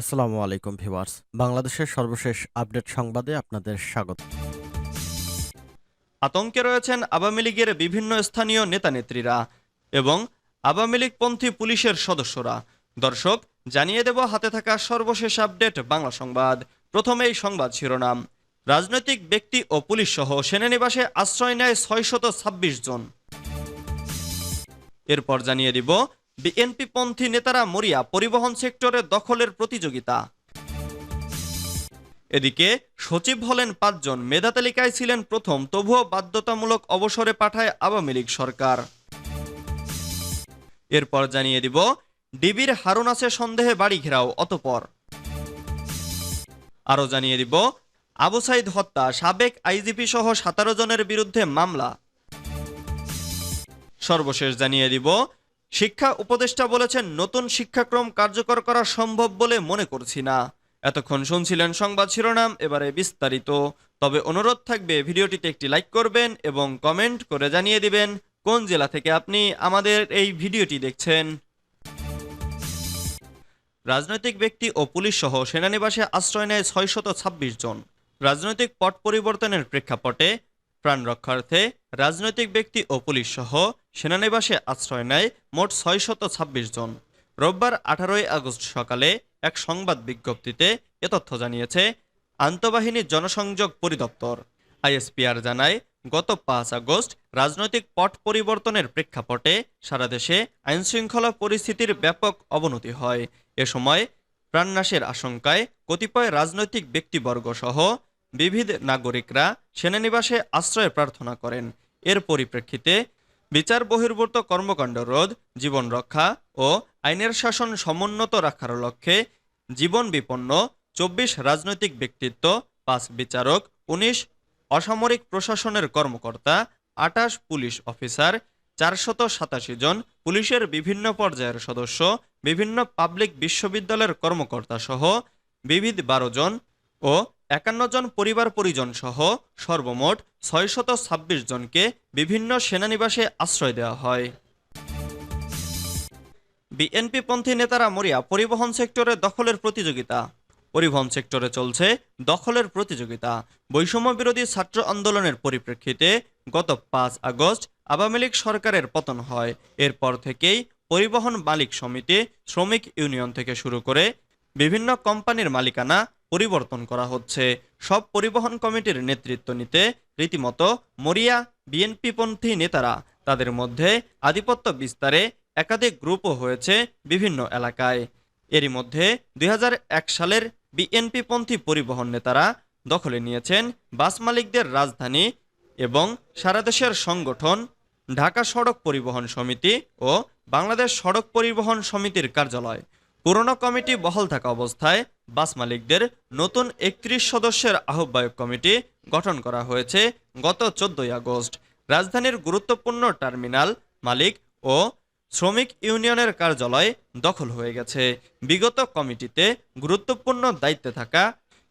আসসালামু আলাইকুম ভিউয়ার্স। বাংলাদেশের সর্বশেষ আপডেট সংবাদে আপনাদের স্বাগত। আতঙ্কে রয়েছেন আওয়ামী লীগের বিভিন্ন স্থানীয় নেতানেত্রীরা এবং আওয়ামী লীগপন্থী পুলিশের সদস্যরা। দর্শক, জানিয়ে দেব হাতে থাকা সর্বশেষ আপডেট বাংলা সংবাদ। প্রথমেই সংবাদ শিরোনাম। রাজনৈতিক ব্যক্তি ও পুলিশ সহ সেনানিবাসে আশ্রয় নেয় ছয়শত ছাব্বিশ জন। এরপর জানিয়ে দিব বিএনপি পন্থী নেতারা মরিয়া পরিবহন সেক্টরে দখলের প্রতিযোগিতা। এদিকে সচিব হলেন পাঁচজন, মেধা তালিকায় ছিলেন প্রথম, তবুও বাধ্যতামূলক অবসরে পাঠায় আওয়ামী লীগ সরকার। এরপর জানিয়ে দিব, ডিবির হারুন আছে সন্দেহে বাড়ি ঘেরাও, অতপর। আরও জানিয়ে দিব, আবু সাইদ হত্যা, সাবেক আইজিপি সহ সতেরো জনের বিরুদ্ধে মামলা। সর্বশেষ জানিয়ে দিব শিক্ষা উপদেষ্টা বলেছেন, নতুন শিক্ষাক্রম কার্যকর করা সম্ভব বলে মনে করছি না। এতক্ষণ শুনছিলেন সংবাদ শিরোনাম, এবারে বিস্তারিত। তবে অনুরোধ থাকবে, ভিডিওটিতে একটি লাইক করবেন এবং কমেন্ট করে জানিয়ে দিবেন, কোন জেলা থেকে আপনি আমাদের এই ভিডিওটি দেখছেন। রাজনৈতিক ব্যক্তি ও পুলিশ সহ সেনানিবাসে আশ্রয় নেয় ছয়শত ছাব্বিশ জন। রাজনৈতিক পট পরিবর্তনের প্রেক্ষাপটে প্রাণ রক্ষার্থে রাজনৈতিক ব্যক্তি ও পুলিশ সহ সেনানিবাসে আশ্রয় নেয় মোট ছয়শত ছাব্বিশ জন। রোববার আঠারোই আগস্ট সকালে এক সংবাদ বিজ্ঞপ্তিতে এ তথ্য জানিয়েছে, আন্তঃবাহিনী জনসংযোগ পরিদপ্তর। আইএসপিআর জানায়, গত পাঁচ আগস্ট রাজনৈতিক পট পরিবর্তনের প্রেক্ষাপটে সারা দেশে আইনশৃঙ্খলা পরিস্থিতির ব্যাপক অবনতি হয়। এ সময় প্রাণনাশের আশঙ্কায় কতিপয় রাজনৈতিক ব্যক্তিবর্গ সহ বিবিধ নাগরিকরা সেনানিবাসে আশ্রয় প্রার্থনা করেন। এর পরিপ্রেক্ষিতে বিচার বহির্ভূত কর্মকাণ্ড রোধ, জীবন রক্ষা ও আইনের শাসন সমুন্নত রাখার লক্ষ্যে জীবন বিপন্ন, চব্বিশ রাজনৈতিক ব্যক্তিত্ব, পাঁচ বিচারক, উনিশ অসামরিক প্রশাসনের কর্মকর্তা আটাশ পুলিশ অফিসার, চারশত সাতাশি জন পুলিশের বিভিন্ন পর্যায়ের সদস্য, বিভিন্ন পাবলিক বিশ্ববিদ্যালয়ের কর্মকর্তা সহ বিবিধ বারো জন ও একান্ন জন পরিবার পরিজন সহ সর্বমোট ছয়শত ছাব্বিশ জনকে বিভিন্ন সেনানিবাসে আশ্রয় দেওয়া হয়। বিএনপি পন্থী নেতারা মরিয়া পরিবহন সেক্টরে দখলের প্রতিযোগিতা। পরিবহন সেক্টরে চলছে দখলের প্রতিযোগিতা। বৈষম্য বিরোধী ছাত্র আন্দোলনের পরিপ্রেক্ষিতে গত পাঁচ আগস্ট আওয়ামী লীগ সরকারের পতন হয়। এরপর থেকেই পরিবহন মালিক সমিতি শ্রমিক ইউনিয়ন থেকে শুরু করে বিভিন্ন কোম্পানির মালিকানা পরিবর্তন করা হচ্ছে। সব পরিবহন কমিটির নেতৃত্ব নিতে রীতিমতো মরিয়া বিএনপিপন্থী নেতারা, তাদের মধ্যে আধিপত্য বিস্তারে একাধিক গ্রুপও হয়েছে বিভিন্ন এলাকায়। এরই মধ্যে দুই হাজার এক সালের বিএনপিপন্থী পরিবহন নেতারা দখলে নিয়েছেন বাস মালিকদের রাজধানী এবং সারাদেশের সংগঠন, ঢাকা সড়ক পরিবহন সমিতি ও বাংলাদেশ সড়ক পরিবহন সমিতির কার্যালয়। পুরনো কমিটি বহাল থাকা অবস্থায় বাস মালিকদের নতুন একত্রিশ সদস্যের আহ্বায়ক কমিটি গঠন করা হয়েছে গত চোদ্দই আগস্ট। রাজধানীর গুরুত্বপূর্ণ টার্মিনাল মালিক ও শ্রমিক ইউনিয়নের কার্যালয় দখল হয়ে গেছে। বিগত কমিটিতে গুরুত্বপূর্ণ দায়িত্বে থাকা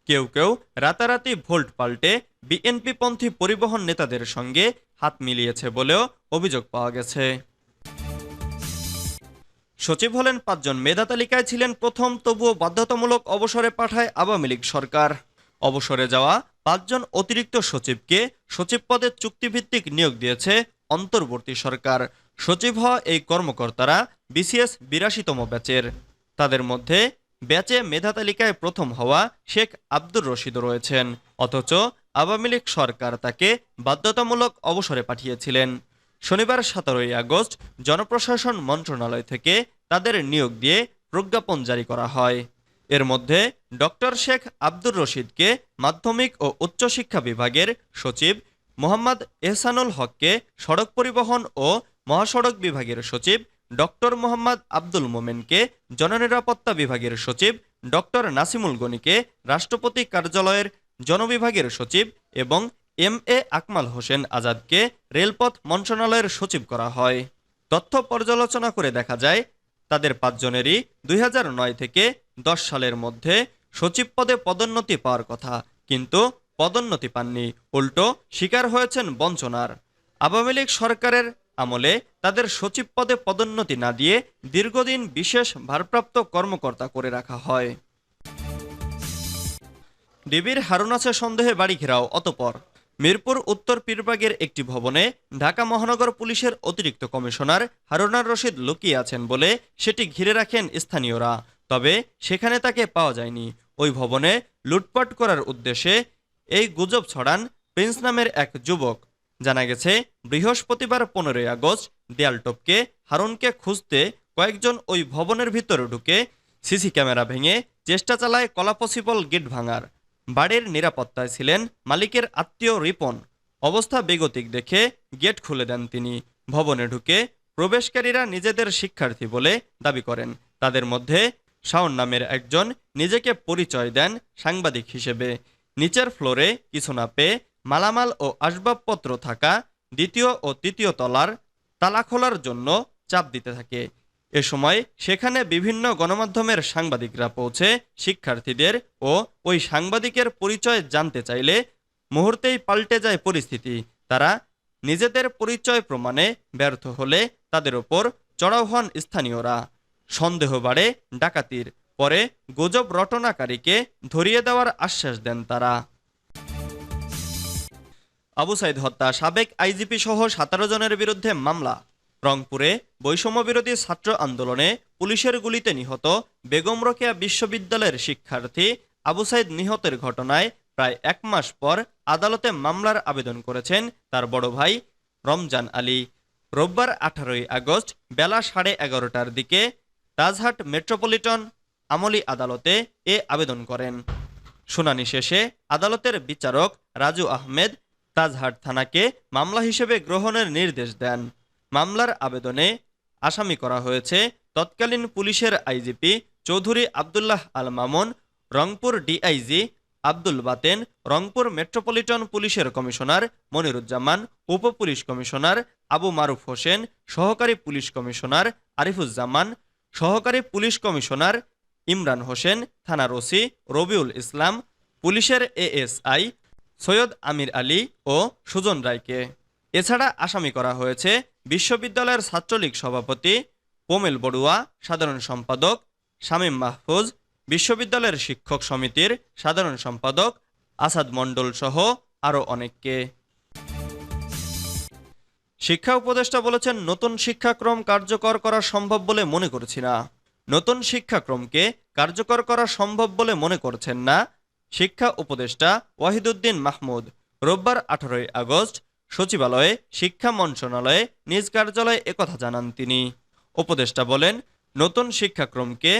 কেউ কেউ রাতারাতি ভোল্ট পাল্টে বিএনপিপন্থী পরিবহন নেতাদের সঙ্গে হাত মিলিয়েছে বলেও অভিযোগ পাওয়া গেছে। সচিব হলেন পাঁচজন মেধা তালিকায় ছিলেন প্রথম, তবুও বাধ্যতামূলক অবসরে পাঠায় আওয়ামী লীগ সরকার। অবসরে যাওয়া পাঁচজন অতিরিক্ত সচিবকে সচিব পদে চুক্তিভিত্তিক নিয়োগ দিয়েছে অন্তর্বর্তী সরকার। সচিব হওয়া এই কর্মকর্তারা বিসিএস বিরাশিতম ব্যাচের। তাদের মধ্যে ব্যাচে মেধা তালিকায় প্রথম হওয়া শেখ আব্দুর রশিদ রয়েছেন, অথচ আওয়ামী লীগ সরকার তাকে বাধ্যতামূলক অবসরে পাঠিয়েছিলেন। শনিবার সতেরোই আগস্ট জনপ্রশাসন মন্ত্রণালয় থেকে তাদের নিয়োগ দিয়ে প্রজ্ঞাপন জারি করা হয়। এর মধ্যে ডক্টর শেখ আব্দুর রশিদকে মাধ্যমিক ও উচ্চশিক্ষা বিভাগের সচিব মোহাম্মদ এহসানুল হককে সড়ক পরিবহন ও মহাসড়ক বিভাগের সচিব ডক্টর মোহাম্মদ আব্দুল মোমেনকে জননিরাপত্তা বিভাগের সচিব ডক্টর নাসিমুল গনিকে রাষ্ট্রপতি কার্যালয়ের জনবিভাগের সচিব এবং এম এ আকমাল হোসেন আজাদকে রেলপথ মন্ত্রণালয়ের সচিব করা হয়। তথ্য পর্যালোচনা করে দেখা যায় তাদের পাঁচজনেরই দুই হাজার নয় থেকে দশ সালের মধ্যে সচিব পদে পদোন্নতি পাওয়ার কথা। কিন্তু পদোন্নতি পাননি। উল্টো শিকার হয়েছেন বঞ্চনার। আওয়ামী লীগ সরকারের আমলে তাদের সচিব পদে পদোন্নতি না দিয়ে দীর্ঘদিন বিশেষ ভারপ্রাপ্ত কর্মকর্তা করে রাখা হয়। ডিবির হারুন আছে সন্দেহে বাড়ি ঘেরাও, অতপর মিরপুর উত্তর পীরবাগের একটি ভবনে ঢাকা মহানগর পুলিশের অতিরিক্ত কমিশনার হারুনার রশিদ লুকিয়ে আছেন বলে সেটি ঘিরে রাখেন স্থানীয়রা। তবে সেখানে তাকে পাওয়া যায়নি। ওই ভবনে লুটপাট করার উদ্দেশ্যে এই গুজব ছড়ান প্রিন্স নামের এক যুবক। জানা গেছে, বৃহস্পতিবার পনেরোই আগস্ট দেয়াল টপকে হারুনকে খুঁজতে কয়েকজন ওই ভবনের ভিতরে ঢুকে সিসি ক্যামেরা ভেঙে চেষ্টা চালায় কলাপসিবল গেট ভাঙার। বাড়ির নিরাপত্তায় ছিলেন মালিকের আত্মীয় রিপন। অবস্থা বেগতিক দেখে গেট খুলে দেন তিনি। ভবনে ঢুকে প্রবেশকারীরা নিজেদের শিক্ষার্থী বলে দাবি করেন। তাদের মধ্যে শাওন নামের একজন নিজেকে পরিচয় দেন সাংবাদিক হিসেবে। নিচের ফ্লোরে কিছু না পেয়ে মালামাল ও আসবাবপত্র থাকা দ্বিতীয় ও তৃতীয় তলার তালা খোলার জন্য চাপ দিতে থাকে। এ সময় সেখানে বিভিন্ন গণমাধ্যমের সাংবাদিকরা পৌঁছে শিক্ষার্থীদের ও ওই সাংবাদিকের পরিচয় জানতে চাইলে মুহূর্তেই পাল্টে যায় পরিস্থিতি। তারা নিজেদের পরিচয় প্রমাণে ব্যর্থ হলে তাদের ওপর চড়াও হন স্থানীয়রা। সন্দেহ বাড়ে ডাকাতির। পরে গুজব রটনাকারীকে ধরিয়ে দেওয়ার আশ্বাস দেন তারা। আবু সাইদ হত্যা, সাবেক আইজিপি সহ সতেরো জনের বিরুদ্ধে মামলা। রংপুরে বৈষম্য বিরোধী ছাত্র আন্দোলনে পুলিশের গুলিতে নিহত বেগম রোকেয়া বিশ্ববিদ্যালয়ের শিক্ষার্থী আবু সাইদ নিহতের ঘটনায় প্রায় এক মাস পর আদালতে মামলার আবেদন করেছেন তার বড় ভাই রমজান আলী। রোববার আঠারোই আগস্ট বেলা সাড়ে এগারোটার দিকে রাজহাট মেট্রোপলিটন আমলি আদালতে এ আবেদন করেন। শুনানি শেষে আদালতের বিচারক রাজু আহমেদ তাজহাট থানাকে মামলা হিসেবে গ্রহণের নির্দেশ দেন। মামলার আবেদনে আসামি করা হয়েছে তৎকালীন পুলিশের IGP Chowdhury Abdullah Al Mamun, Rangpur DIG Abdul Baten, Rangpur metropolitan পুলিশের কমিশনার মনিরুজ্জামান উপ পুলিশ কমিশনার আবু মারুফ হোসেন, সহকারী পুলিশ কমিশনার আরিফুজ্জামান, সহকারী পুলিশ কমিশনার ইমরান হোসেন, থানার ওসি রবিউল ইসলাম, পুলিশের এএসআই সৈয়দ আমির আলী ও সুজন রায়কে। এছাড়া আসামি করা হয়েছে বিশ্ববিদ্যালয়ের ছাত্রলীগ সভাপতি পোমেল বড়ুয়া, সাধারণ সম্পাদক শামীম মাহফুজ, বিশ্ববিদ্যালয়ের শিক্ষক সমিতির সাধারণ সম্পাদক আসাদ মণ্ডল সহ আরও অনেককে। শিক্ষা উপদেষ্টা বলেছেন, নতুন শিক্ষাক্রম কার্যকর করা সম্ভব বলে মনে করছি না। নতুন শিক্ষাক্রমকে কার্যকর করা সম্ভব বলে মনে করছেন না শিক্ষা উপদেষ্টা ওয়াহিদুদ্দিন মাহমুদ। রোববার আঠারোই আগস্ট সচিবালয়ে, শিক্ষা মন্ত্রণালয়ে, নিজ কার্যালয়ে একথা জানান তিনি। উপদেষ্টা বলেন, নতুন শিক্ষাক্রমকে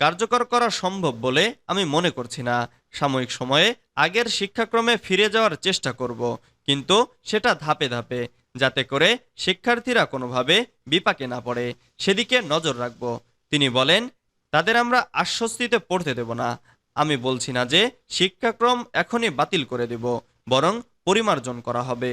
কার্যকর করা সম্ভব বলে আমি মনে করছি না। সাময়িক সময়ে আগের শিক্ষাক্রমে ফিরে যাওয়ার চেষ্টা করব, কিন্তু সেটা ধাপে ধাপে, যাতে করে শিক্ষার্থীরা কোনোভাবে বিপাকে না পড়ে। সেদিকে নজর রাখব। তিনি বলেন, তাদের আমরা আশ্বস্তিতে পড়তে দেব না। আমি বলছি না যে শিক্ষাক্রম এখনই বাতিল করে দেব, বরং পরিমার্জন করা হবে।